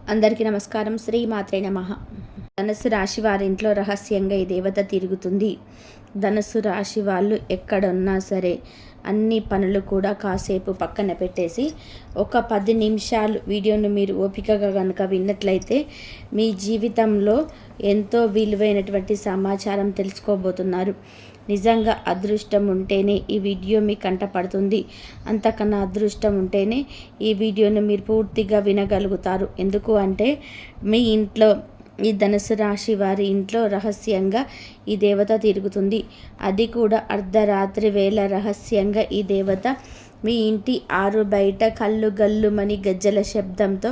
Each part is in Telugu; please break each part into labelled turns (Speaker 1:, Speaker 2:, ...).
Speaker 1: అందరికీ నమస్కారం. శ్రీ మాత్రే నమ. ధనస్సు రాశి వారి ఇంట్లో రహస్యంగా ఈ దేవత తిరుగుతుంది. ధనస్సు రాశి వాళ్ళు ఎక్కడున్నా సరే అన్ని పనులు కూడా కాసేపు పక్కన పెట్టేసి ఒక పది నిమిషాలు వీడియోను మీరు ఓపికగా కనుక విన్నట్లయితే మీ జీవితంలో ఎంతో విలువైనటువంటి సమాచారం తెలుసుకోబోతున్నారు. నిజంగా అదృష్టం ఉంటేనే ఈ వీడియో మీ కంటపడుతుంది అంతకన్నా అదృష్టం ఉంటేనే ఈ వీడియోను మీరు పూర్తిగా వినగలుగుతారు. ఎందుకు అంటే మీ ఇంట్లో ఈ ధనుసు రాశి వారి ఇంట్లో రహస్యంగా ఈ దేవత తిరుగుతుంది. అది కూడా అర్ధరాత్రి వేళ రహస్యంగా ఈ దేవత మీ ఇంటి ఆరు బయట కళ్ళు గల్లుమని గజ్జల శబ్దంతో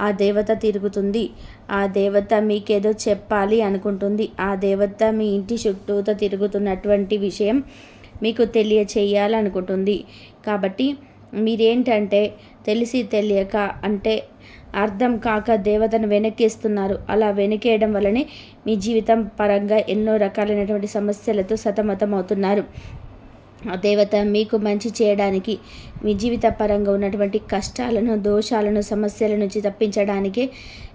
Speaker 1: ఆ దేవత తిరుగుతుంది. ఆ దేవత మీకేదో చెప్పాలి అనుకుంటుంది. ఆ దేవత మీ ఇంటి చుట్టూతో తిరుగుతున్నటువంటి విషయం మీకు తెలియచేయాలనుకుంటుంది. కాబట్టి మీరేంటంటే తెలిసి తెలియక అంటే అర్థం కాక దేవతను వెనకేస్తున్నారు అలా వెనకేయడం వల్లనే మీ జీవితం పరంగా ఎన్నో రకాలైనటువంటి సమస్యలతో సతమతం అవుతున్నారు దేవత మీకు మంచి చేయడానికి మీ జీవిత పరంగా ఉన్నటువంటి కష్టాలను దోషాలను సమస్యల నుంచి తప్పించడానికే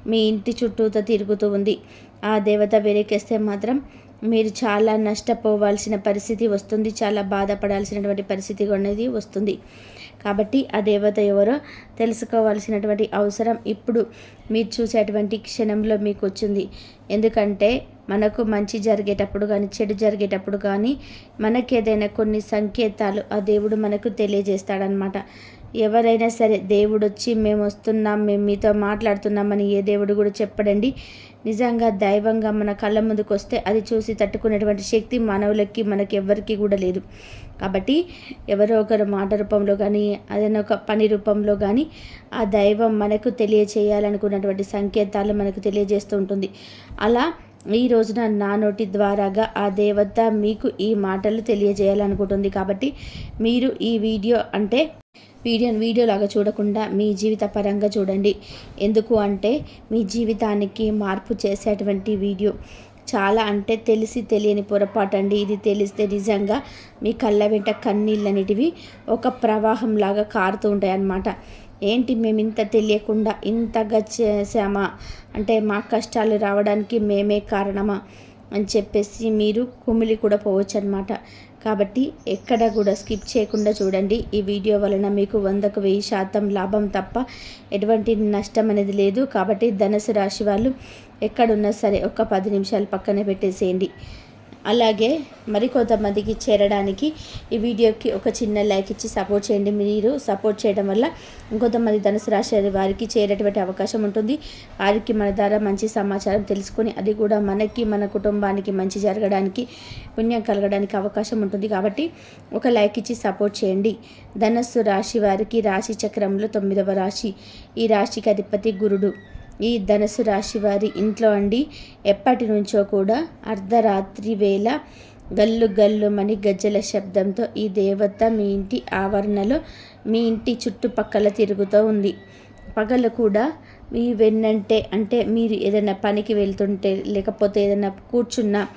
Speaker 1: మీ ఇంటి చుట్టూతో తిరుగుతూ ఉంది. ఆ దేవత వెనకేస్తే మాత్రం మీరు చాలా నష్టపోవాల్సిన పరిస్థితి వస్తుంది. చాలా బాధపడాల్సినటువంటి పరిస్థితి అనేది వస్తుంది. కాబట్టి ఆ దేవత ఎవరో తెలుసుకోవాల్సినటువంటి అవసరం ఇప్పుడు మీరు చూసేటువంటి క్షణంలో మీకు వచ్చింది. ఎందుకంటే మనకు మంచి జరిగేటప్పుడు కానీ చెడు జరిగేటప్పుడు కానీ మనకేదైనా కొన్ని సంకేతాలు ఆ దేవుడు మనకు తెలియజేస్తాడనమాట ఎవరైనా సరే దేవుడు వచ్చి మేము వస్తున్నాం మేము మీతో మాట్లాడుతున్నామని ఏ దేవుడు కూడా చెప్పడండి. నిజంగా దైవంగా మన కళ్ళ ముందుకు వస్తే అది చూసి తట్టుకునేటువంటి శక్తి మానవులకి మనకి ఎవరికి కూడా లేదు. కాబట్టి ఎవరో ఒకరు మాట రూపంలో కానీ అదైనా ఒక పని రూపంలో కానీ ఆ దైవం మనకు తెలియచేయాలనుకున్నటువంటి సంకేతాలు మనకు తెలియజేస్తూ ఉంటుంది. అలా ఈ రోజున నా నోటి ద్వారాగా ఆ దేవత మీకు ఈ మాటలు తెలియజేయాలనుకుంటుంది కాబట్టి మీరు ఈ వీడియో అంటే వీడియోని వీడియోలాగా చూడకుండా మీ జీవిత పరంగా చూడండి. ఎందుకు అంటే మీ జీవితానికి మార్పు చేసేటువంటి వీడియో. చాలా అంటే తెలిసి తెలియని పొరపాటు అండి ఇది తెలిస్తే నిజంగా మీ కళ్ళ వెంట కన్నీళ్ళు అనేటివి ఒక ప్రవాహంలాగా కారుతూ ఉంటాయి అన్నమాట ఏంటి మేము ఇంత తెలియకుండా ఇంతగా చేసామా అంటే మా కష్టాలు రావడానికి మేమే కారణమా? అని చెప్పేసి మీరు కుమిలి కూడా పోవచ్చు అనమాట కాబట్టి ఎక్కడ కూడా స్కిప్ చేయకుండా చూడండి. ఈ వీడియో వలన మీకు వందకు వెయ్యి శాతం లాభం తప్ప ఎటువంటి నష్టం అనేది లేదు. కాబట్టి ధనుసు రాశి వాళ్ళు ఎక్కడున్నా సరే ఒక పది నిమిషాలు పక్కన పెట్టేసేయండి. అలాగే మరికొంతమందికి చేరడానికి ఈ వీడియోకి ఒక చిన్న లైక్ ఇచ్చి సపోర్ట్ చేయండి. మీరు సపోర్ట్ చేయడం వల్ల ఇంకొంతమంది ధనుసు రాశి వారికి చేరేటువంటి అవకాశం ఉంటుంది. వారికి మన ద్వారా మంచి సమాచారం తెలుసుకొని అది కూడా మనకి మన కుటుంబానికి మంచి జరగడానికి పుణ్యం కలగడానికి అవకాశం ఉంటుంది. కాబట్టి ఒక లైక్ ఇచ్చి సపోర్ట్ చేయండి. ధనస్సు రాశి వారికి రాశి చక్రంలో తొమ్మిదవ రాశి. ఈ రాశికి అధిపతి గురుడు. ఈ ధనుసు రాశి వారి ఇంట్లో అండి ఎప్పటి నుంచో కూడా అర్ధరాత్రి వేళ గల్లు గల్లుమని గజ్జల శబ్దంతో ఈ దేవత మీ ఇంటి ఆవరణలో మీ ఇంటి చుట్టుపక్కల తిరుగుతూ ఉంది. పగలు కూడా మీ వెన్నంటే అంటే మీరు ఏదైనా పనికి వెళ్తుంటే లేకపోతే ఏదైనా కూర్చున్నా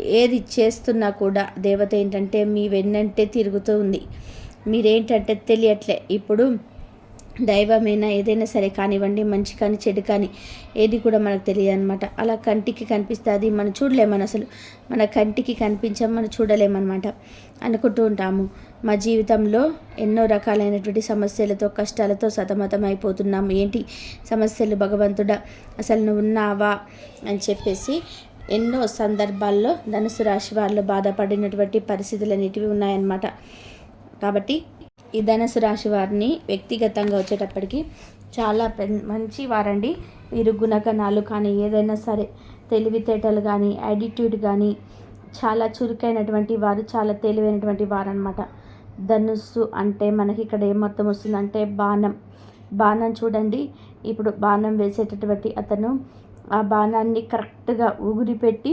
Speaker 1: ఏది చేస్తున్నా కూడా దేవత ఏంటంటే మీ వెన్నంటే తిరుగుతూ ఉంది. మీరేంటంటే తెలియట్లే. ఇప్పుడు దైవమైనా ఏదైనా సరే కానివ్వండి మంచి కానీ చెడు కానీ ఏది కూడా మనకు తెలియదు అనమాట అలా కంటికి కనిపిస్తుంది మనం చూడలేమని అసలు. మన కంటికి కనిపించాం మనం చూడలేమన్నమాట. అనుకుంటూ ఉంటాము. మా జీవితంలో ఎన్నో రకాలైనటువంటి సమస్యలతో కష్టాలతో సతమతం అయిపోతున్నాము. ఏంటి సమస్యలు? భగవంతుడా అసలు నువ్వు ఉన్నావా? అని చెప్పేసి ఎన్నో సందర్భాల్లో ధనుసు రాశి వాళ్ళు బాధపడినటువంటి పరిస్థితులు అనేటివి ఉన్నాయన్నమాట. కాబట్టి ఈ ధనుసు రాశి వారిని వ్యక్తిగతంగా వచ్చేటప్పటికి చాలా మంచి వారండి. వీరు గుణగణాలు కానీ ఏదైనా సరే తెలివితేటలు కానీ యాటిట్యూడ్ కానీ చాలా చురుకైనటువంటి వారు చాలా తెలివైనటువంటి వారు అనమాట ధనుస్సు అంటే మనకి ఇక్కడ ఏమర్థం వస్తుందంటే బాణం. బాణం చూడండి. ఇప్పుడు బాణం వేసేటటువంటి అతను ఆ బాణాన్ని కరెక్ట్గా ఊగిరి పెట్టి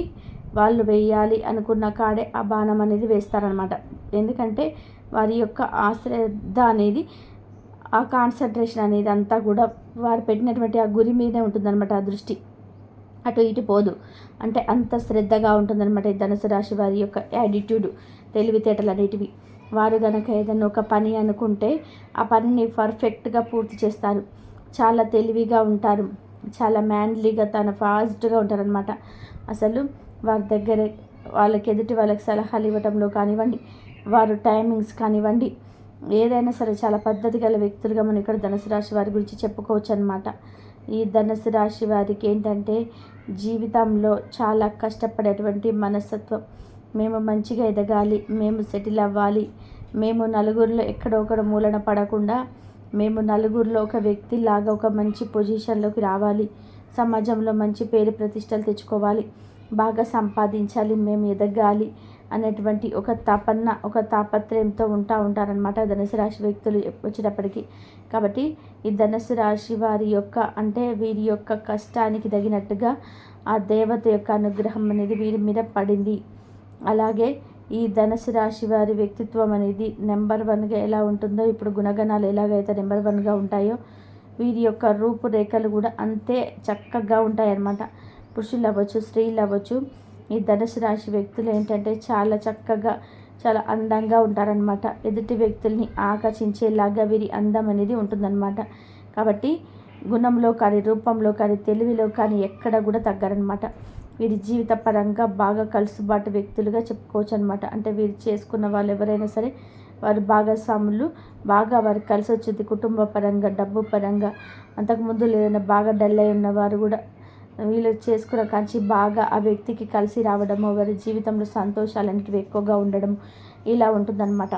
Speaker 1: వాళ్ళు వేయాలి అనుకున్న కాడే ఆ బాణం అనేది వేస్తారనమాట ఎందుకంటే వారి యొక్క ఆశ్రద్ధ అనేది ఆ కాన్సన్ట్రేషన్ అనేది అంతా కూడా వారు పెట్టినటువంటి ఆ గురి మీదే ఉంటుందన్నమాట ఆ దృష్టి. అటు ఇటు పోదు. అంటే అంత శ్రద్ధగా ఉంటుందన్నమాట ఈ ధనుసు రాశి వారి యొక్క యాటిట్యూడ్ తెలివితేటలు అనేటివి. వారు కనుక ఏదైనా ఒక పని అనుకుంటే ఆ పనిని పర్ఫెక్ట్గా పూర్తి చేస్తారు. చాలా తెలివిగా ఉంటారు. చాలా మ్యాన్లీగా తన ఫాస్ట్గా ఉంటారనమాట అసలు వారి దగ్గర వాళ్ళకి ఎదుటి వాళ్ళకి సలహాలు ఇవ్వడంలో కానివ్వండి వారు టైమింగ్స్ కానివ్వండి. ఏదైనా సరే చాలా పద్ధతి గల వ్యక్తులుగా మనం ఇక్కడ ధనుసు రాశి వారి గురించి చెప్పుకోవచ్చు అనమాట ఈ ధనుసు రాశి వారికి ఏంటంటే జీవితంలో చాలా కష్టపడేటువంటి మనస్తత్వం. మేము మంచిగా ఎదగాలి మేము సెటిల్ అవ్వాలి. మేము నలుగురిలో ఎక్కడో ఒకడ మూలన పడకుండా మేము నలుగురిలో ఒక వ్యక్తి లాగా ఒక మంచి పొజిషన్లోకి రావాలి. సమాజంలో మంచి పేరు ప్రతిష్టలు తెచ్చుకోవాలి. బాగా సంపాదించాలి మేము ఎదగాలి. అనేటువంటి ఒక తపన్న ఒక తాపత్రయంతో ఉంటా ఉంటారనమాట ధనుసు రాశి వ్యక్తులు వచ్చేటప్పటికి. కాబట్టి ఈ ధనుసు రాశి వారి యొక్క అంటే వీరి యొక్క కష్టానికి తగినట్టుగా ఆ దేవత యొక్క అనుగ్రహం అనేది వీరి మీద పడింది. అలాగే ఈ ధనుసు రాశి వారి వ్యక్తిత్వం అనేది నెంబర్ వన్గా ఎలా ఉంటుందో ఇప్పుడు గుణగణాలు ఎలాగైతే నెంబర్ వన్గా ఉంటాయో వీరి యొక్క రూపురేఖలు కూడా అంతే చక్కగా ఉంటాయన్నమాట. పురుషులు అవ్వచ్చు స్త్రీలు అవ్వచ్చు ఈ ధనుసు రాశి వ్యక్తులు ఏంటంటే చాలా చక్కగా చాలా అందంగా ఉంటారనమాట ఎదుటి వ్యక్తుల్ని ఆకర్షించేలాగా వీరి అందం అనేది ఉంటుందన్నమాట. కాబట్టి గుణంలో కానీ రూపంలో కానీ తెలివిలో కానీ ఎక్కడ కూడా తగ్గరనమాట వీరి జీవిత పరంగా బాగా కలుసుబాటు వ్యక్తులుగా చెప్పుకోవచ్చు అనమాట అంటే వీరు చేసుకున్న వాళ్ళు ఎవరైనా సరే వారి భాగస్వాములు బాగా వారికి కలిసి వచ్చింది కుటుంబ పరంగా డబ్బు పరంగా అంతకుముందు లేదన్నా బాగా డల్ అయి ఉన్నవారు కూడా వీళ్ళు చేసుకున్న కాంచి బాగా ఆ వ్యక్తికి కలిసి రావడము వారి జీవితంలో సంతోషాలు అనేటివి ఎక్కువగా ఉండడం ఇలా ఉంటుందన్నమాట.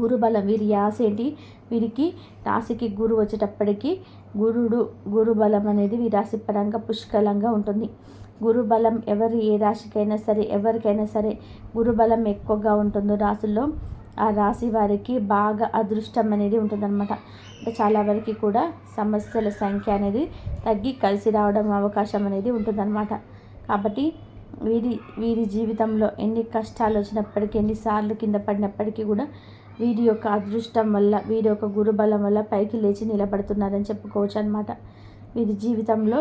Speaker 1: గురుబలం వీరి యాస ఏంటి? వీరికి రాశికి గురు వచ్చేటప్పటికి గురుడు గురుబలం అనేది వీరి రాశి పరంగా పుష్కలంగా ఉంటుంది. గురుబలం ఎవరు ఏ రాశికైనా సరే ఎవరికైనా సరే గురుబలం ఎక్కువగా ఉంటుందో రాసుల్లో ఆ రాశి వారికి బాగా అదృష్టం అనేది ఉంటుందన్నమాట. అంటే చాలా వరకు కూడా సమస్యల సంఖ్య అనేది తగ్గి కలిసి రావడం అవకాశం అనేది ఉంటుందన్నమాట. కాబట్టి వీరి వీరి జీవితంలో ఎన్ని కష్టాలు వచ్చినప్పటికీ ఎన్నిసార్లు కింద పడినప్పటికీ కూడా వీరి యొక్క అదృష్టం వల్ల వీరి యొక్క గురుబలం వల్ల పైకి లేచి నిలబడుతున్నారని చెప్పుకోవచ్చు అనమాట వీరి జీవితంలో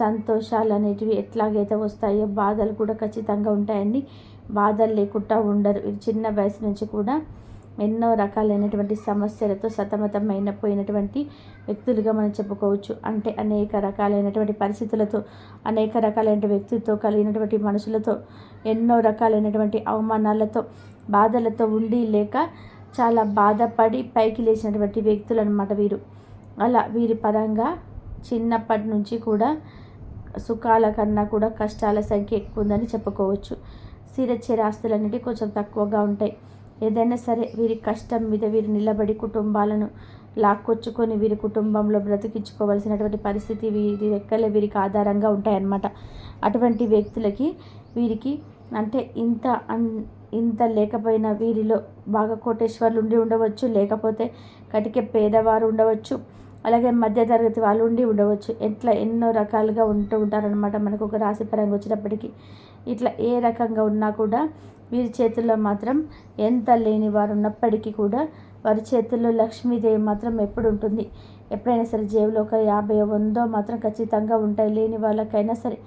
Speaker 1: సంతోషాలు అనేటివి ఎట్లాగైతే వస్తాయో బాధలు కూడా ఖచ్చితంగా ఉంటాయండి. బాధలు లేకుండా ఉండరు. చిన్న వయసు నుంచి కూడా ఎన్నో రకాలైనటువంటి సమస్యలతో సతమతమైన పోయినటువంటి వ్యక్తులుగా మనం చెప్పుకోవచ్చు. అంటే అనేక రకాలైనటువంటి పరిస్థితులతో అనేక రకాలైన వ్యక్తులతో కలిగినటువంటి మనుషులతో ఎన్నో రకాలైనటువంటి అవమానాలతో బాధలతో ఉండి లేక చాలా బాధపడి పైకి లేచినటువంటి వ్యక్తులు అనమాట వీరు. అలా వీరి పరంగా చిన్నప్పటి నుంచి కూడా సుఖాల కన్నా కూడా కష్టాల సంఖ్య ఎక్కువ ఉందని చెప్పుకోవచ్చు. స్థిర ఆస్తులు కొంచెం తక్కువగా ఉంటాయి. ఏదైనా సరే వీరి కష్టం మీద వీరు నిలబడి కుటుంబాలను లాక్కొచ్చుకొని వీరి కుటుంబంలో బ్రతికించుకోవలసినటువంటి పరిస్థితి వీరి రెక్కలే వీరికి ఆధారంగా ఉంటాయన్నమాట. అటువంటి వ్యక్తులకి వీరికి అంటే ఇంత అన్ ఇంత లేకపోయినా వీరిలో బాగా కోటేశ్వర్లు ఉండి ఉండవచ్చు లేకపోతే కటికే పేదవారు ఉండవచ్చు అలాగే మధ్యతరగతి వాళ్ళు ఉండి ఉండవచ్చు. ఎట్లా ఎన్నో రకాలుగా ఉంటూ ఉంటారనమాట మనకు ఒక రాశి పరంగా వచ్చినప్పటికీ ఇట్లా ఏ రకంగా ఉన్నా కూడా వీరి చేతుల్లో మాత్రం ఎంత లేని వారు ఉన్నప్పటికీ కూడా వారి చేతుల్లో లక్ష్మీదేవి మాత్రం ఎప్పుడు ఉంటుంది. ఎప్పుడైనా సరే జేబులో ఒక యాభై వందో మాత్రం ఖచ్చితంగా ఉంటాయి. లేని వాళ్ళకైనా సరే.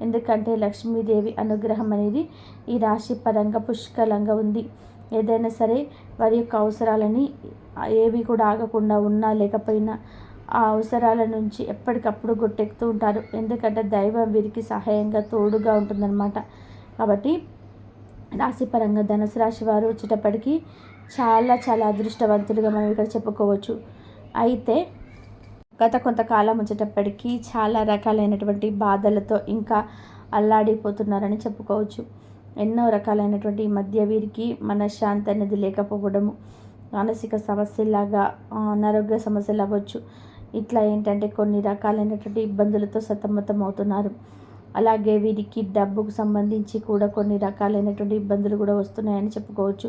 Speaker 1: ఎందుకంటే లక్ష్మీదేవి అనుగ్రహం అనేది ఈ రాశి పరంగా పుష్కలంగా ఉంది. ఏదైనా సరే వారి యొక్క అవసరాలని ఏవి కూడా ఆగకుండా ఉన్నా లేకపోయినా ఆ అవసరాల నుంచి ఎప్పటికప్పుడు గొట్టెక్కుతూ ఉంటారు. ఎందుకంటే దైవం వీరికి సహాయంగా తోడుగా ఉంటుందన్నమాట. కాబట్టి రాశిపరంగా ధనుసు రాశి వారు వచ్చేటప్పటికి చాలా చాలా అదృష్టవంతులుగా మనం ఇక్కడ చెప్పుకోవచ్చు. అయితే గత కొంతకాలం వచ్చేటప్పటికి చాలా రకాలైనటువంటి బాధలతో ఇంకా అల్లాడిపోతున్నారని చెప్పుకోవచ్చు. ఎన్నో రకాలైనటువంటి మధ్య వీరికి మనశ్శాంతి అనేది లేకపోవడము మానసిక సమస్యలాగా అనారోగ్య సమస్యలు అవ్వచ్చు. ఇట్లా ఏంటంటే కొన్ని రకాలైనటువంటి ఇబ్బందులతో సతమతం అవుతున్నారు అలాగే వీరికి డబ్బుకు సంబంధించి కూడా కొన్ని రకాలైనటువంటి ఇబ్బందులు కూడా వస్తున్నాయని చెప్పుకోవచ్చు.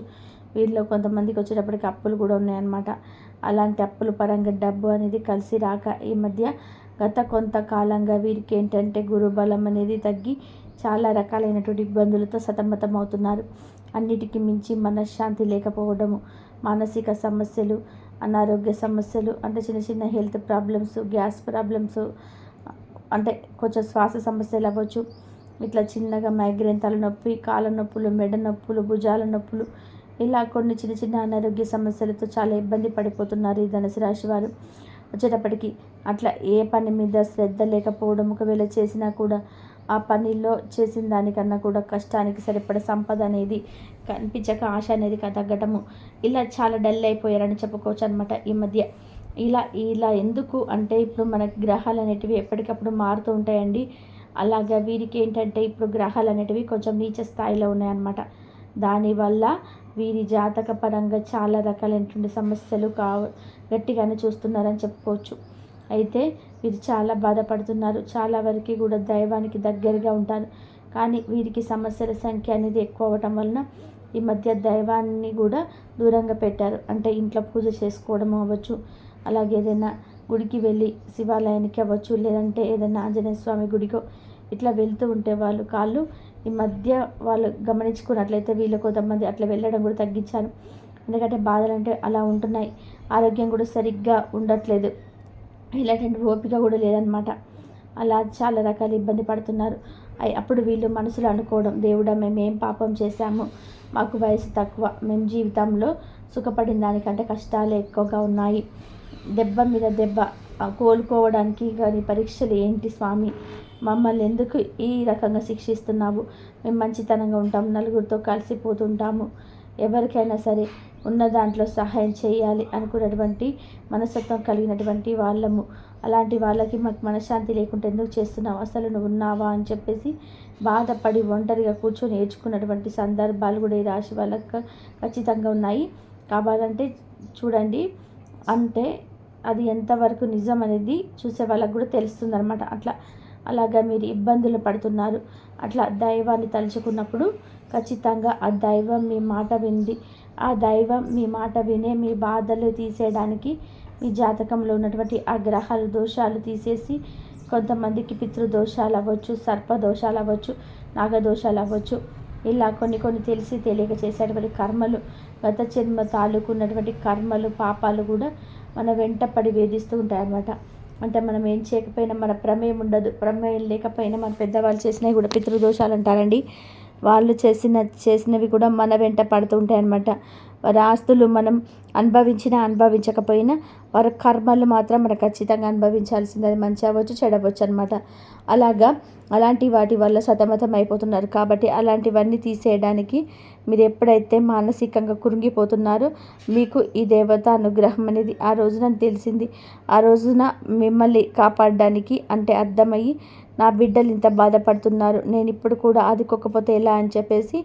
Speaker 1: వీరిలో కొంతమందికి వచ్చేటప్పటికి అప్పులు కూడా ఉన్నాయన్నమాట. అలాంటి అప్పుల పరంగా డబ్బు అనేది కలిసి రాక ఈ మధ్య గత కొంతకాలంగా వీరికి ఏంటంటే గురుబలం అనేది తగ్గి చాలా రకాలైనటువంటి ఇబ్బందులతో సతమతం అవుతున్నారు అన్నిటికీ మించి మనశ్శాంతి లేకపోవడము మానసిక సమస్యలు అనారోగ్య సమస్యలు అంటే చిన్న చిన్న హెల్త్ ప్రాబ్లమ్స్ గ్యాస్ ప్రాబ్లమ్స్ అంటే కొంచెం శ్వాస సమస్యలు అవ్వచ్చు. ఇట్లా చిన్నగా మైగ్రేన్ తలనొప్పి కాళ్ళ నొప్పులు మెడ నొప్పులు భుజాల నొప్పులు ఇలా కొన్ని చిన్న చిన్న అనారోగ్య సమస్యలతో చాలా ఇబ్బంది పడిపోతున్నారు ఈ ధనుసు రాశి వారు. వచ్చేటప్పటికి అట్లా ఏ పని మీద శ్రద్ధ లేకపోవడం ఒకవేళ చేసినా కూడా ఆ పనిలో చేసిన దానికన్నా కూడా కష్టానికి సరిపడ సంపద అనేది కనిపించక ఆశ అనేది తగ్గటము ఇలా చాలా డల్ అయిపోయారని చెప్పుకోవచ్చు అనమాట ఈ మధ్య. ఇలా ఇలా ఎందుకు అంటే ఇప్పుడు మన గ్రహాలు అనేటివి ఎప్పటికప్పుడు మారుతూ ఉంటాయండి. అలాగా వీరికి ఏంటంటే ఇప్పుడు గ్రహాలు అనేటివి కొంచెం నీచ స్థాయిలో ఉన్నాయన్నమాట. దానివల్ల వీరి జాతక పరంగా చాలా రకాలైనటువంటి సమస్యలు కావ గట్టిగానే చూస్తున్నారని చెప్పుకోవచ్చు. అయితే వీరు చాలా బాధపడుతున్నారు. చాలా వరకు కూడా దైవానికి దగ్గరగా ఉంటారు. కానీ వీరికి సమస్యల సంఖ్య అనేది ఎక్కువ అవ్వటం వలన ఈ మధ్య దైవాన్ని కూడా దూరంగా పెట్టారు. అంటే ఇంట్లో పూజ చేసుకోవడం అవ్వచ్చు అలాగే ఏదైనా గుడికి వెళ్ళి శివాలయానికి అవ్వచ్చు లేదంటే ఏదైనా ఆంజనేయ స్వామి గుడికో ఇట్లా వెళ్తూ ఉంటే వాళ్ళు కాళ్ళు ఈ మధ్య వాళ్ళు గమనించుకున్నట్లయితే వీళ్ళు కొంతమంది అట్లా వెళ్ళడం కూడా తగ్గించారు. ఎందుకంటే బాధలు అంటే అలా ఉంటున్నాయి. ఆరోగ్యం కూడా సరిగ్గా ఉండట్లేదు. ఇలాంటి ఓపిక కూడా లేదనమాట అలా చాలా రకాల ఇబ్బంది పడుతున్నారు. అప్పుడు వీళ్ళు మనసులో అనుకోవడం దేవుడా మేము ఏం పాపం చేశాము? మాకు వయసు తక్కువ. మేము జీవితంలో సుఖపడిన దానికంటే కష్టాలు ఎక్కువగా ఉన్నాయి. దెబ్బ మీద దెబ్బ. కోలుకోవడానికి కానీ పరీక్షలు ఏంటి స్వామి? మమ్మల్ని ఎందుకు ఈ రకంగా శిక్షిస్తున్నావు? మేము మంచితనంగా ఉంటాము నలుగురితో కలిసిపోతుంటాము. ఎవరికైనా సరే ఉన్న దాంట్లో సహాయం చేయాలి అనుకున్నటువంటి మనస్తత్వం కలిగినటువంటి వాళ్ళము. అలాంటి వాళ్ళకి మాకు మనశ్శాంతి లేకుండా ఎందుకు చేస్తున్నావు? అసలు నువ్వు ఉన్నావా? అని చెప్పేసి బాధపడి ఒంటరిగా కూర్చొని నేర్చుకున్నటువంటి సందర్భాలు కూడా ఈ రాశి వాళ్ళకి ఖచ్చితంగా ఉన్నాయి. కావాలంటే చూడండి అంటే అది ఎంతవరకు నిజం అనేది చూసే వాళ్ళకు కూడా తెలుస్తుంది అనమాట అట్లా అలాగా మీరు ఇబ్బందులు పడుతున్నారు. అట్లా దైవాన్ని తలుచుకున్నప్పుడు ఖచ్చితంగా ఆ దైవం మీ మాట వింది. ఆ దైవం మీ మాట వినే మీ బాధలు తీసేయడానికి మీ జాతకంలో ఉన్నటువంటి ఆ గ్రహాలు దోషాలు తీసేసి కొంతమందికి పితృదోషాలు అవ్వచ్చు సర్పదోషాలు అవ్వచ్చు నాగదోషాలు అవ్వచ్చు. ఇలా కొన్ని కొన్ని తెలిసి తెలియక చేసేటువంటి కర్మలు గత జన్మ తాలూకున్నటువంటి కర్మలు పాపాలు కూడా మన వెంట పడి వేధిస్తూ ఉంటాయన్నమాట. అంటే మనం ఏం చేయకపోయినా మన ప్రమేయం ఉండదు. ప్రమేయం లేకపోయినా మన పెద్దవాళ్ళు చేసినవి కూడా పితృదోషాలు అంటారండి. వాళ్ళు చేసిన చేసినవి కూడా మన వెంట పడుతుంటాయి అన్నమాట. వారి ఆస్తులు మనం అనుభవించినా అనుభవించకపోయినా వారి కర్మలు మాత్రం మనం ఖచ్చితంగా అనుభవించాల్సింది. అది మంచి అవ్వచ్చు చెడవచ్చు అనమాట అలాగా అలాంటి వాటి వల్ల సతమతం అయిపోతున్నారు. కాబట్టి అలాంటివన్నీ తీసేయడానికి మీరు ఎప్పుడైతే మానసికంగా కురింగిపోతున్నారో మీకు ఈ దేవత అనుగ్రహం అనేది ఆ రోజున తెలిసింది. ఆ రోజున మిమ్మల్ని కాపాడడానికి అంటే అర్థమయ్యి నా బిడ్డలు ఇంత బాధపడుతున్నారు. నేను ఇప్పుడు కూడా ఆదుకోకపోతే ఎలా అని చెప్పేసి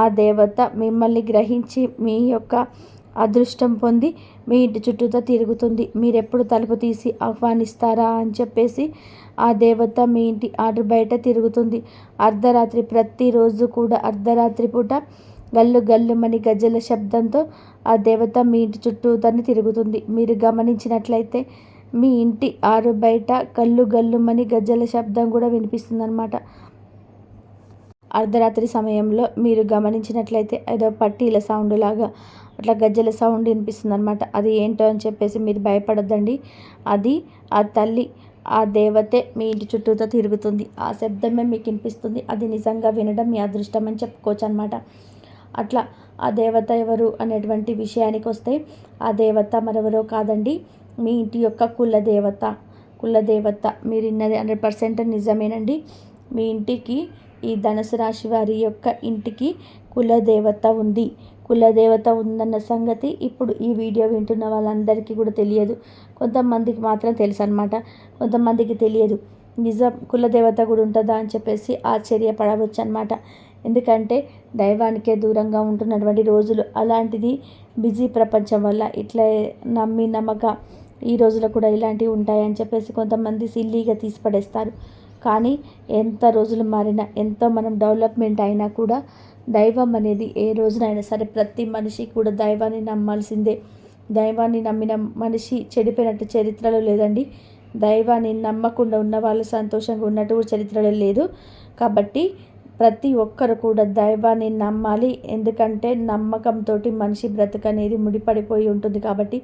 Speaker 1: ఆ దేవత మిమ్మల్ని గ్రహించి మీ యొక్క అదృష్టం పొంది మీ ఇంటి చుట్టూతో తిరుగుతుంది. మీరు ఎప్పుడు తలుపు తీసి ఆహ్వానిస్తారా అని చెప్పేసి ఆ దేవత మీ ఇంటి ఆర్డర్ బయట తిరుగుతుంది. అర్ధరాత్రి ప్రతిరోజు కూడా అర్ధరాత్రి పూట గల్లు గల్లుమని గజ్జల శబ్దంతో ఆ దేవత మీ ఇంటి చుట్టూతని తిరుగుతుంది. మీరు గమనించినట్లయితే మీ ఇంటి ఆరు బయట గల్లు గల్లుమని గజ్జల శబ్దం కూడా వినిపిస్తుందన్నమాట. అర్ధరాత్రి సమయంలో మీరు గమనించినట్లయితే ఏదో పట్టీల సౌండ్ లాగా అట్లా గజ్జల సౌండ్ వినిపిస్తుంది అనమాట అది ఏంటో అని చెప్పేసి మీరు భయపడద్దండి. అది ఆ తల్లి ఆ దేవతే మీ ఇంటి చుట్టూతో తిరుగుతుంది. ఆ శబ్దమే మీకు వినిపిస్తుంది. అది నిజంగా వినడం మీ అదృష్టం అని చెప్పుకోవచ్చు అనమాట అట్లా ఆ దేవత ఎవరు అనేటువంటి విషయానికి వస్తే ఆ దేవత మరెవరో కాదండి. మీ ఇంటి యొక్క కుల దేవత కుల దేవత మీరు ఇన్నది హండ్రెడ్ పర్సెంట్ నిజమేనండి. మీ ఇంటికి ఈ ధనుసు రాశి వారి యొక్క ఇంటికి కులదేవత ఉంది. కులదేవత ఉందన్న సంగతి ఇప్పుడు ఈ వీడియో వింటున్న వాళ్ళందరికీ కూడా తెలియదు. కొంతమందికి మాత్రం తెలుసు అనమాట కొంతమందికి తెలియదు. నిజం కులదేవత కూడా ఉంటుందా అని చెప్పేసి ఆశ్చర్యపడవచ్చు అనమాట ఎందుకంటే దైవానికే దూరంగా ఉంటున్నటువంటి రోజులు అలాంటిది బిజీ ప్రపంచం వల్ల ఇట్లా నమ్మి నమ్మక ఈ రోజులో కూడా ఇలాంటివి ఉంటాయని చెప్పేసి కొంతమంది సిల్లీగా తీసిపడేస్తారు. కానీ ఎంత రోజులు మారినా ఎంతో మనం డెవలప్మెంట్ అయినా కూడా దైవం అనేది ఏ రోజునైనా సరే ప్రతి మనిషి కూడా దైవాన్ని నమ్మాల్సిందే. దైవాన్ని నమ్మిన మనిషి చెడిపోయినట్టు చరిత్రలో లేదండి. దైవాన్ని నమ్మకుండా ఉన్న వాళ్ళు సంతోషంగా ఉన్నట్టు చరిత్రలో లేదు. కాబట్టి ప్రతి ఒక్కరు కూడా దైవాన్ని నమ్మాలి. ఎందుకంటే నమ్మకంతో మనిషి బ్రతకనేది ముడిపడిపోయి ఉంటుంది కాబట్టి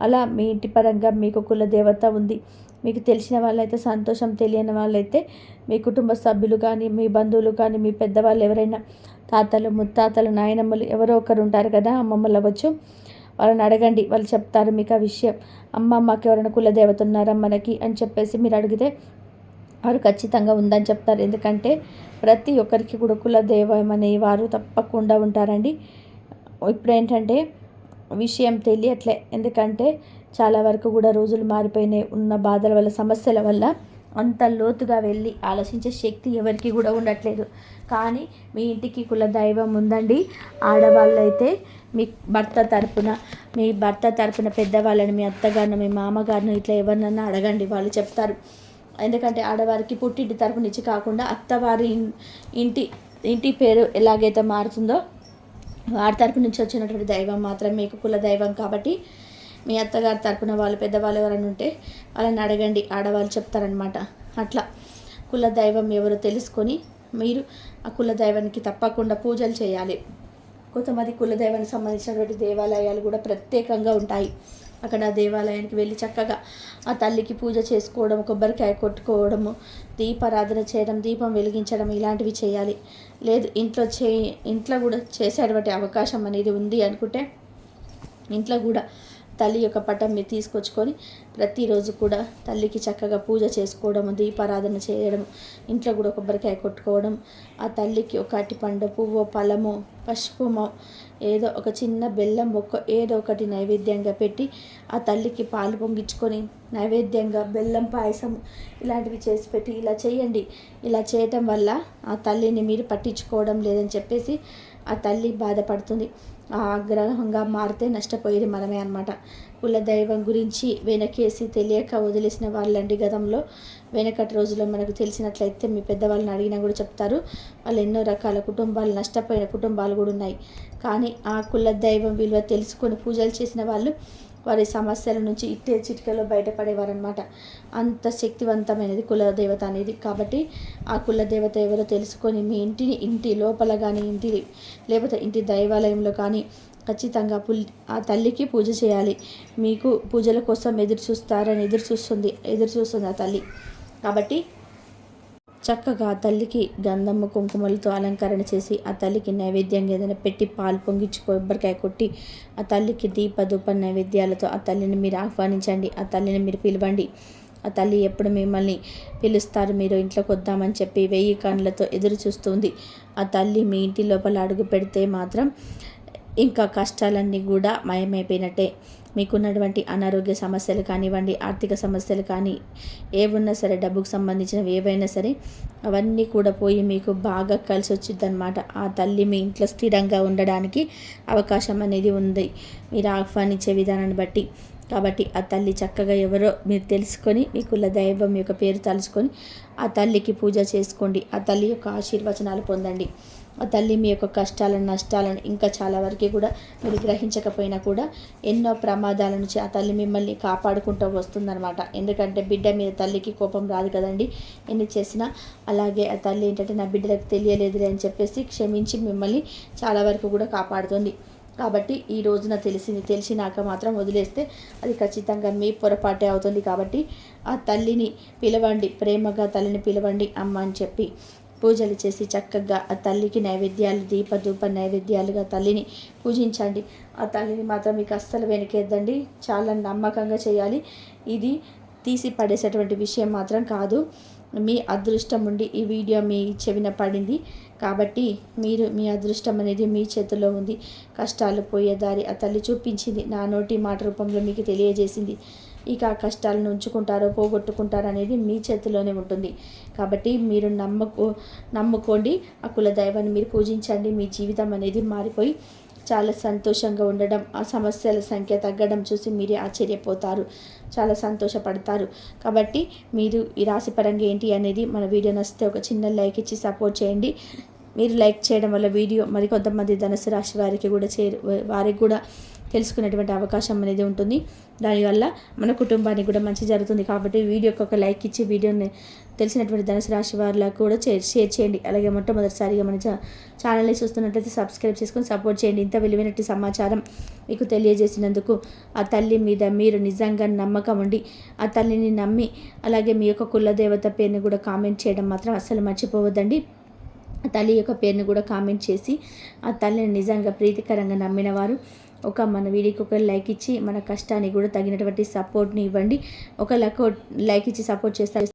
Speaker 1: అలా మీ ఇంటి పరంగా మీకు కుల దేవత ఉంది. మీకు తెలిసిన వాళ్ళైతే సంతోషం తెలియని వాళ్ళైతే మీ కుటుంబ సభ్యులు కానీ మీ బంధువులు కానీ మీ పెద్దవాళ్ళు ఎవరైనా తాతలు ముత్తాతలు నాయనమ్మలు ఎవరో ఒకరు ఉంటారు కదా అమ్మమ్మలు అవ్వచ్చు. వాళ్ళని అడగండి వాళ్ళు చెప్తారు మీకు ఆ విషయం. అమ్మ మాకు ఎవరైనా కులదేవత ఉన్నారా మనకి అని చెప్పేసి మీరు అడిగితే వారు ఖచ్చితంగా ఉందని చెప్తారు. ఎందుకంటే ప్రతి ఒక్కరికి కూడా కులదైవం అనే వారు తప్పకుండా ఉంటారండి. ఇప్పుడు ఏంటంటే విషయం తెలియట్లే. ఎందుకంటే చాలా వరకు కూడా రోజులు మారిపోయినాయి. ఉన్న బాధల వల్ల సమస్యల వల్ల అంత లోతుగా వెళ్ళి ఆలోచించే శక్తి ఎవరికి కూడా ఉండట్లేదు. కానీ మీ ఇంటికి కుల దైవం ఉందండి. ఆడవాళ్ళైతే మీ భర్త తరపున మీ భర్త తరపున పెద్దవాళ్ళని మీ అత్తగారిని మీ మామగారిని ఇట్లా ఎవరినన్నా అడగండి. వాళ్ళు చెప్తారు. ఎందుకంటే ఆడవారికి పుట్టింటి తరపు నుంచి కాకుండా అత్తవారి ఇంటి ఇంటి పేరు ఎలాగైతే మారుతుందో వారి తరపు నుంచి వచ్చినటువంటి దైవం మాత్రం మీకు కుల దైవం కాబట్టి మీ అత్తగారి తరపున వాళ్ళు పెద్దవాళ్ళు ఎవరైనా ఉంటే వాళ్ళని అడగండి ఆడవాళ్ళు చెప్తారనమాట అట్లా కుల దైవం ఎవరో తెలుసుకొని మీరు ఆ కుల దైవానికి తప్పకుండా పూజలు చేయాలి. కొంతమంది కుల దైవానికి సంబంధించినటువంటి దేవాలయాలు కూడా ప్రత్యేకంగా ఉంటాయి. అక్కడ దేవాలయానికి వెళ్ళి చక్కగా ఆ తల్లికి పూజ చేసుకోవడం కొబ్బరికాయ కొట్టుకోవడము దీపారాధన చేయడం దీపం వెలిగించడం ఇలాంటివి చేయాలి. లేదు ఇంట్లో చే ఇంట్లో కూడా చేసేటువంటి అవకాశం అనేది ఉంది అనుకుంటే ఇంట్లో కూడా తల్లి యొక్క పటం మీరు తీసుకొచ్చుకొని ప్రతిరోజు కూడా తల్లికి చక్కగా పూజ చేసుకోవడము దీపారాధన చేయడం ఇంట్లో కూడా కొబ్బరికాయ కొట్టుకోవడం ఆ తల్లికి ఒక అటిపండు పువ్వు ఫలము పసుపుమో ఏదో ఒక చిన్న బెల్లం మొక్క ఏదో ఒకటి నైవేద్యంగా పెట్టి ఆ తల్లికి పాలు పొంగించుకొని నైవేద్యంగా బెల్లం పాయసం ఇలాంటివి చేసి పెట్టి ఇలా చేయండి. ఇలా చేయటం వల్ల ఆ తల్లిని మీరు పట్టించుకోవడం లేదని చెప్పేసి ఆ తల్లి బాధపడుతుంది. ఆగ్రహంగా మారితే నష్టపోయేది మనమే అనమాట కుల దైవం గురించి వెనకేసి తెలియక వదిలేసిన వాళ్ళండి గతంలో వెనకటి రోజుల్లో మనకు తెలిసినట్లయితే మీ పెద్దవాళ్ళని అడిగినా కూడా చెప్తారు. వాళ్ళు ఎన్నో రకాల కుటుంబాలు నష్టపోయిన కుటుంబాలు కూడా ఉన్నాయి. కానీ ఆ కుల దైవం విలువ తెలుసుకొని పూజలు చేసిన వాళ్ళు వారి సమస్యల నుంచి ఇట్టే చిటికలో బయటపడేవారనమాట అంత శక్తివంతమైనది కులదేవత అనేది. కాబట్టి ఆ కులదేవత ఎవరో తెలుసుకొని మీ ఇంటిని ఇంటి లోపల కానీ ఇంటి లేకపోతే ఇంటి దైవాలయంలో కానీ ఖచ్చితంగా పుల్ ఆ తల్లికి పూజ చేయాలి. మీకు పూజల కోసం ఎదురు చూస్తారని ఎదురు చూస్తుంది ఎదురు చూస్తుంది ఆ తల్లి. కాబట్టి చక్కగా తల్లికి గంధము కుంకుమలతో అలంకరణ చేసి ఆ తల్లికి నైవేద్యంగా ఏదైనా పెట్టి పాలు పొంగించి కొబ్బరికాయ కొట్టి ఆ తల్లికి దీపదూప నైవేద్యాలతో ఆ తల్లిని మీరు ఆహ్వానించండి. ఆ తల్లిని మీరు పిలవండి. ఆ తల్లి ఎప్పుడు మిమ్మల్ని పిలుస్తారు? మీరు ఇంట్లోకి వద్దామని చెప్పి వెయ్యి కళ్ళతో ఎదురు చూస్తుంది. ఆ తల్లి మీ ఇంటి లోపల అడుగు పెడితే మాత్రం ఇంకా కష్టాలన్నీ కూడా మాయమైపోయినట్టే. మీకున్నటువంటి అనారోగ్య సమస్యలు కానివ్వండి ఆర్థిక సమస్యలు కానీ ఏవున్నా సరే డబ్బుకు సంబంధించినవి ఏవైనా సరే అవన్నీ కూడా పోయి మీకు బాగా కలిసి వచ్చిందనమాట ఆ తల్లి మీ ఇంట్లో స్థిరంగా ఉండడానికి అవకాశం అనేది ఉంది. మీరు ఆహ్వానించే విధానాన్ని బట్టి. కాబట్టి ఆ తల్లి చక్కగా ఎవరో మీరు తెలుసుకొని మీ కుల దైవం యొక్క పేరు తలుచుకొని ఆ తల్లికి పూజ చేసుకోండి. ఆ తల్లి యొక్క ఆశీర్వచనాలు పొందండి. తల్లి మీ యొక్క కష్టాలను నష్టాలను ఇంకా చాలా వరకు కూడా మీరు గ్రహించకపోయినా కూడా ఎన్నో ప్రమాదాల నుంచి ఆ తల్లి మిమ్మల్ని కాపాడుకుంటూ వస్తుందన్నమాట. ఎందుకంటే బిడ్డ మీద తల్లికి కోపం రాదు కదండి. ఎన్ని చేసినా అలాగే ఆ తల్లి ఏంటంటే నా బిడ్డలకు తెలియలేదులే అని చెప్పేసి క్షమించి మిమ్మల్ని చాలా వరకు కూడా కాపాడుతుంది. కాబట్టి ఈ రోజున తెలిసింది తెలిసినాక మాత్రం వదిలేస్తే అది ఖచ్చితంగా మీ పొరపాటే అవుతుంది కాబట్టి ఆ తల్లిని పిలవండి ప్రేమగా తల్లిని పిలవండి అమ్మ అని చెప్పి పూజలు చేసి చక్కగా ఆ తల్లికి నైవేద్యాలు దీపధూప నైవేద్యాలుగా తల్లిని పూజించండి. ఆ తల్లిని మాత్రం మీకు అస్సలు వెనకేద్దండి. చాలా నమ్మకంగా చేయాలి. ఇది తీసి పడేసేటువంటి విషయం మాత్రం కాదు. మీ అదృష్టం ఉండి ఈ వీడియో మీ చెవిన పడింది కాబట్టి మీరు మీ అదృష్టం అనేది మీ చేతిలో ఉంది. కష్టాలు పోయేదారి ఆ తల్లి చూపించింది. నా నోటి మాట రూపంలో మీకు తెలియజేసింది. ఇక ఆ కష్టాలను ఉంచుకుంటారో పోగొట్టుకుంటారో అనేది మీ చేతిలోనే ఉంటుంది. కాబట్టి మీరు నమ్మకు నమ్ముకోండి. ఆ కుల దైవాన్ని మీరు పూజించండి. మీ జీవితం అనేది మారిపోయి చాలా సంతోషంగా ఉండడం ఆ సమస్యల సంఖ్య తగ్గడం చూసి మీరే ఆశ్చర్యపోతారు. చాలా సంతోషపడతారు. కాబట్టి మీరు ఈ రాశిపరంగా ఏంటి అనేది మన వీడియో నచ్చితే ఒక చిన్న లైక్ ఇచ్చి సపోర్ట్ చేయండి. మీరు లైక్ చేయడం వల్ల వీడియో మరికొంతమంది ధనుసు రాశి వారికి కూడా చే వారికి కూడా తెలుసుకునేటువంటి అవకాశం అనేది ఉంటుంది. దానివల్ల మన కుటుంబానికి కూడా మంచి జరుగుతుంది కాబట్టి వీడియోకి ఒక లైక్ ఇచ్చి వీడియోని తెలిసినటువంటి ధనుసు రాశి వారికి కూడా షేర్ చేయండి. అలాగే మొట్టమొదటిసారిగా మన ఛానల్ని చూస్తున్నట్లయితే సబ్స్క్రైబ్ చేసుకొని సపోర్ట్ చేయండి. ఇంత విలువైనట్టు సమాచారం మీకు తెలియజేసినందుకు ఆ తల్లి మీద మీరు నిజంగా నమ్మకం ఉండి ఆ తల్లిని నమ్మి అలాగే మీ యొక్క కులదేవత పేరుని కూడా కామెంట్ చేయడం మాత్రం అస్సలు మర్చిపోవద్దండి. తల్లి యొక్క పేరుని కూడా కామెంట్ చేసి ఆ తల్లిని నిజంగా ప్రీతికరంగా నమ్మిన వారు ఒక మన వీడియోకి ఒక లైక్ ఇచ్చి మన కష్టానికి కూడా తగినటువంటి సపోర్ట్ని ఇవ్వండి. ఒక లైక్ లైక్ ఇచ్చి సపోర్ట్ చేస్తారు